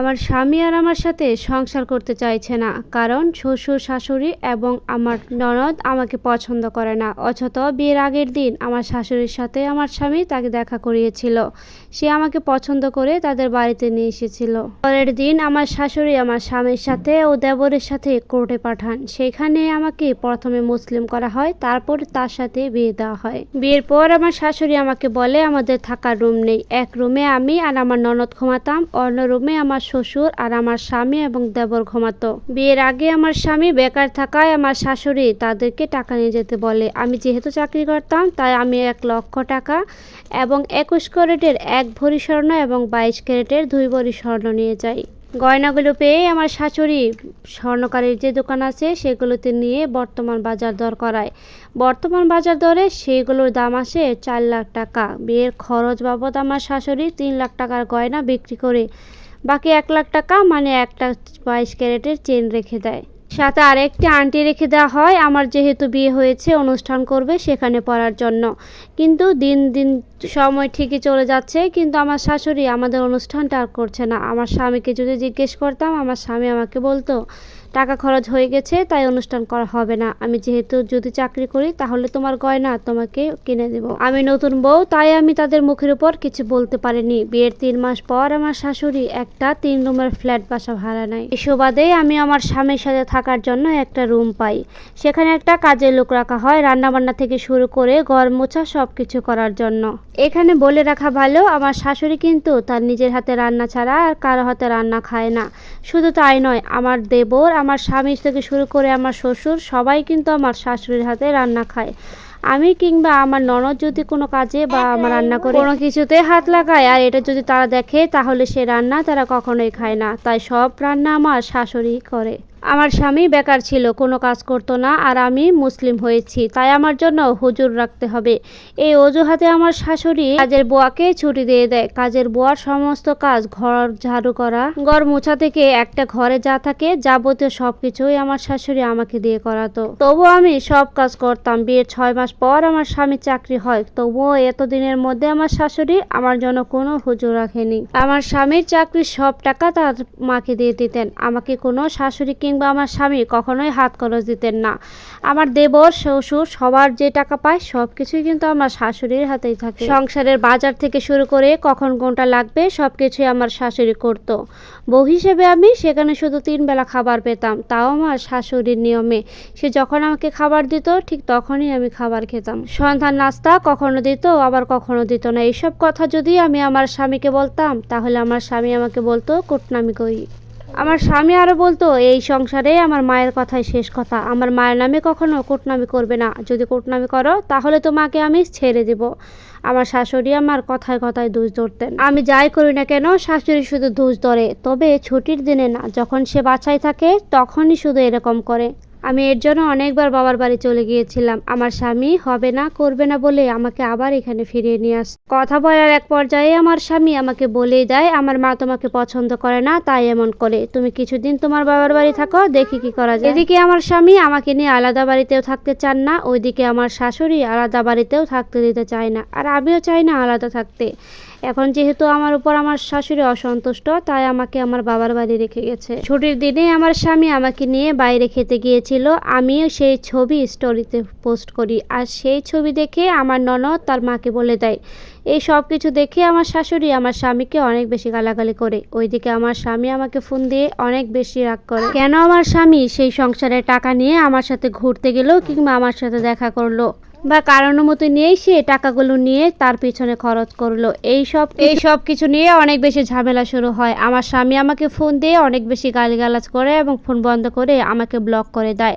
আমার স্বামী আর আমার সাথে সংসার করতে চাইছে না, কারণ শ্বশুর, শাশুড়ি এবং আমার ননদ আমাকে পছন্দ করে না। অথচ বিয়ের আগের দিন আমার শাশুড়ির সাথে আমার স্বামী তাকে দেখা করিয়েছিল। সে আমাকে পছন্দ করে তাদের বাড়িতে নিয়ে এসেছিল। পরের দিন আমার শাশুড়ি আমার স্বামীর সাথে ও দেবরের সাথে কোর্টে পাঠান। সেখানে আমাকে প্রথমে মুসলিম করা হয়, তারপর তার সাথে বিয়ে দেওয়া হয়। বিয়ের পর আমার শাশুড়ি আমাকে বলে, আমাদের থাকার রুম নেই। এক রুমে আমি আর আমার ননদ ঘুমাতাম, অন্য রুমে আমার শ্বশুর আর আমার স্বামী এবং দেবর ঘুমাতো। বিয়ের আগে আমার স্বামী বেকার থাকায় আমার শাশুড়ি তাদেরকে টাকা নিয়ে যেতে বলে। আমি যেহেতু চাকরি করতাম, তাই আমি এক লক্ষ টাকা এবং একুশ ক্যারেটের এক ভরি স্বর্ণ এবং বাইশ ক্যারেটের দুই ভরি স্বর্ণ নিয়ে যাই। গয়নাগুলো পেয়ে আমার শাশুড়ি স্বর্ণকারের যে দোকান আছে, সেগুলোতে নিয়ে বর্তমান বাজার দর করায়। বর্তমান বাজার দরে সেইগুলোর দাম আসে চার লাখ টাকা। বিয়ের খরচ বাবদ আমার শাশুড়ি তিন লাখ টাকার গয়না বিক্রি করে বাকি এক লাখ টাকা মানে একটা বাইশ ক্যারেটের চেন রেখে দেয়। সাথে আরেকটি আন্টি রেখে দেওয়া হয়, আমার যেহেতু বিয়ে হয়েছে, অনুষ্ঠান করবে সেখানে পড়ার জন্য। কিন্তু দিন দিন সময় ঠিকই চলে যাচ্ছে, কিন্তু আমার শাশুড়ি আমাদের অনুষ্ঠানটা আর করছে না। আমার স্বামীকে যদি জিজ্ঞেস করতাম, আমার স্বামী আমাকে বলতো টাকা খরচ হয়ে গেছে, তাই অনুষ্ঠান করা হবে না। আমি যেহেতু যদি চাকরি করি, তাহলে তোমার গয়না তোমাকে কিনে দেব। আমি নতুন বউ, তাই আমি তাদের মুখের উপর কিছু বলতে পারিনি। বিয়ের তিন মাস পর আমার শাশুড়ি একটা তিন রুমের ফ্ল্যাট বাসা ভাড়া নেয়। এই সুবাদে আমি আমার স্বামীর সাথে থাকার জন্য একটা রুম পাই। সেখানে একটা কাজের লোক রাখা হয় রান্নাবান্না থেকে শুরু করে ঘর মোছা সব কিছু করার জন্য। এখানে বলে রাখা ভালো, আমার শাশুড়ি কিন্তু তার নিজের হাতে রান্না ছাড়া আর কারও হাতে রান্না খায় না। শুধু তাই নয়, আমার দেবর আমার স্বামী থেকে শুরু করে আমার শ্বশুর, সবাই কিন্তু আমার শাশুড়ির হাতে রান্না খায়। আমি কিংবা আমার ননদ যদি কোনো কাজে বা আমার রান্না করে কোনো কিছুতে হাত লাগায়, আর এটা যদি তারা দেখে, তাহলে সে রান্না তারা কখনোই খায় না। তাই সব রান্না আমার শাশুড়ি করে। আমার স্বামী বেকার ছিল, কোনো কাজ করতো না আর আমি মুসলিম হয়েছি, তাই আমার জন্য হুজুর রাখতে হবে। এই অজুহাতে আমার শাশুড়ি কাজের বুয়াকে ছুটি দিয়ে দেয়। কাজের বুয়ার সমস্ত কাজ ঘর ঝাড়ু করা, ঘর মোছা থেকে একটা ঘরে যা থাকে যাবতীয় সব কিছুই আমার শাশুড়ি আমাকে দিয়ে করাতো। তবু আমি সব কাজ করতাম। বিয়ের ছয় মাস পর আমার স্বামীর চাকরি হয়। তবুও এতদিনের মধ্যে আমার শাশুড়ি আমার জন্য কোনো হুজুর রাখেনি। আমার স্বামীর চাকরির সব টাকা তার মাকে দিয়ে দিতেন। আমাকে কোনো শাশুড়ি কিংবা আমার স্বামী কখনোই হাত খরচ দিতেন না। আমার দেবর, শ্বশুর সবার যে টাকা পায় সব কিছুই কিন্তু আমার শাশুড়ির হাতেই থাকে। সংসারের বাজার থেকে শুরু করে কখন কোনটা লাগবে সব কিছুই আমার শাশুড়ি করতো। বউ হিসেবে আমি সেখানে শুধু তিন বেলা খাবার পেতাম, তাও আমার শাশুড়ির নিয়মে। সে যখন আমাকে খাবার দিত, ঠিক তখনই আমি খাবার খেতাম। সন্ধ্যার নাস্তা কখনো দিত, আবার কখনো দিত না। এইসব কথা যদি আমি আমার স্বামীকে বলতাম, তাহলে আমার স্বামী আমাকে বলতো, কুটনামি করি। আমার স্বামী আরও বলতো, এই সংসারে আমার মায়ের কথাই শেষ কথা। আমার মায়ের নামে কখনো কোটনামি করবে না। যদি কোটনামি করো, তাহলে তোমাকে আমি ছেড়ে দেব। আমার শাশুড়ি আমার কথায় কথায় দোষ ধরতেন। আমি যাই করি না কেন, শাশুড়ি শুধু দোষ ধরে। তবে ছুটির দিনে না, যখন সে বাছাই থাকে, তখনই শুধু এরকম করে। আমি এর জন্য অনেকবার বাবার বাড়ি চলে গিয়েছিলাম। আমার স্বামী হবে না, করবে না বলে আমাকে আবার এখানে ফিরিয়ে নিয়ে আস। কথা বলার এক পর্যায়ে আমার স্বামী আমাকে বলেই দেয়, আমার মা তোমাকে পছন্দ করে না, তাই এমন করে। তুমি কিছুদিন তোমার বাবার বাড়ি থাকো, দেখি কি করা যায়। এদিকে আমার স্বামী আমাকে নিয়ে আলাদা বাড়িতেও থাকতে চান না, ওইদিকে আমার শাশুড়ি আলাদা বাড়িতেও থাকতে দিতে চায় না, আর আমিও চাই না আলাদা থাকতে। এখন যেহেতু আমার উপর আমার শাশুড়ি অসন্তুষ্ট, তাই আমাকে আমার বাবার বাড়ি রেখে গেছে। ছুটির দিনে আমার স্বামী আমাকে নিয়ে বাইরে খেতে গিয়েছিল। আমিও সেই ছবি স্টোরিতে পোস্ট করি আর সেই ছবি দেখে আমার ননদ তার মাকে বলে দেয়। এই সব কিছু দেখে আমার শাশুড়ি আমার স্বামীকে অনেক বেশি গালাগালি করে। ওইদিকে আমার স্বামী আমাকে ফোন দিয়ে অনেক বেশি রাগ করে। কেন আমার স্বামী সেই সংসারের টাকা নিয়ে আমার সাথে ঘুরতে গেলো কিংবা আমার সাথে দেখা করল? বা কারণ মতো নিয়েই সে টাকাগুলো নিয়ে তার পিছনে খরচ করল। এই সব এই সব কিছু নিয়ে অনেক বেশি ঝামেলা শুরু হয়। আমার স্বামী আমাকে ফোন দিয়ে অনেক বেশি গালিগালাজ করে এবং ফোন বন্ধ করে আমাকে ব্লক করে দেয়।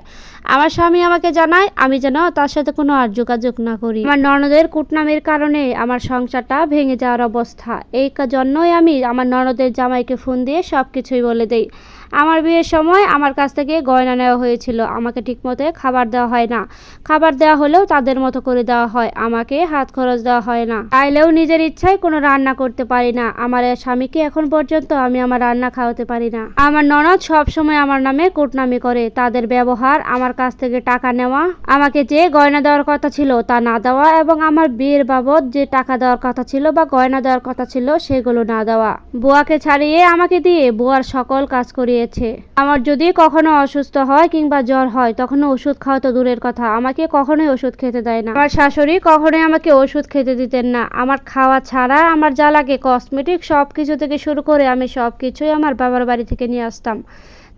আমার স্বামী আমাকে জানায়, আমি যেন তার সাথে কোনো আর যোগাযোগ না করি। আমার ননদের কুটনামের কারণে আমার সংসারটা ভেঙে যাওয়ার অবস্থা। এই জন্যই আমি আমার ননদের জামাইকে ফোন দিয়ে সব কিছুই বলে দেই। আমার বিয়ের সময় আমার কাছ থেকে গয়না নেওয়া হয়েছিল। আমাকে ঠিকমতো খাবার দেওয়া হয় না। খাবার দেওয়া হলেও তাদের মতো করে দেওয়া হয়। আমাকে হাত খরচ দেওয়া হয় না। চাইলেও নিজের ইচ্ছায় কোনো রান্না করতে পারি না। আমার স্বামীকে এখন পর্যন্ত আমি আমার রান্না খাওয়াতে পারি না। আমার ননদ সব সময় আমার নামে কুটনামি করে। তাদের ব্যবহার, আমার কাছ থেকে টাকা নেওয়া, আমাকে যে গয়না দেওয়ার কথা ছিল তা না দেওয়া এবং আমার বিয়ের বাবদ যে টাকা দেওয়ার কথা ছিল বা গয়না দেওয়ার কথা ছিল সেগুলো না দেওয়া। বুয়াকে ছাড়িয়ে আমাকে দিয়ে বুয়ার সকল কাজ করিয়েছে আমার যদি কখনো অসুস্থ হয় কিংবা জ্বর হয় তখন ওষুধ খাওয়া তো দূরের কথা। আমাকে কখনোই ওষুধ খেতে দেয় না। আমার শাশুড়ি কখনোই আমাকে ওষুধ খেতে দিতেন না। আমার খাওয়া ছাড়া আমার যা লাগে কসমেটিক সব কিছু থেকে শুরু করে আমি সব কিছুই আমার বাবার বাড়ি থেকে নিয়ে আসতাম।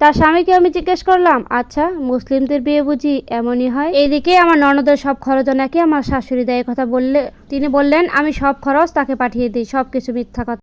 তার স্বামীকে আমি জিজ্ঞেস করলাম আচ্ছা মুসলিমদের বিয়ে বুঝি এমনই হয়? এইদিকে আমার ননদের সব খরচ নাকি আমার শাশুড়ি দেয় কথা বললে। তিনি বললেন, আমি সব খরচ তাকে পাঠিয়ে দিই সব কিছু মিথ্যা কথা।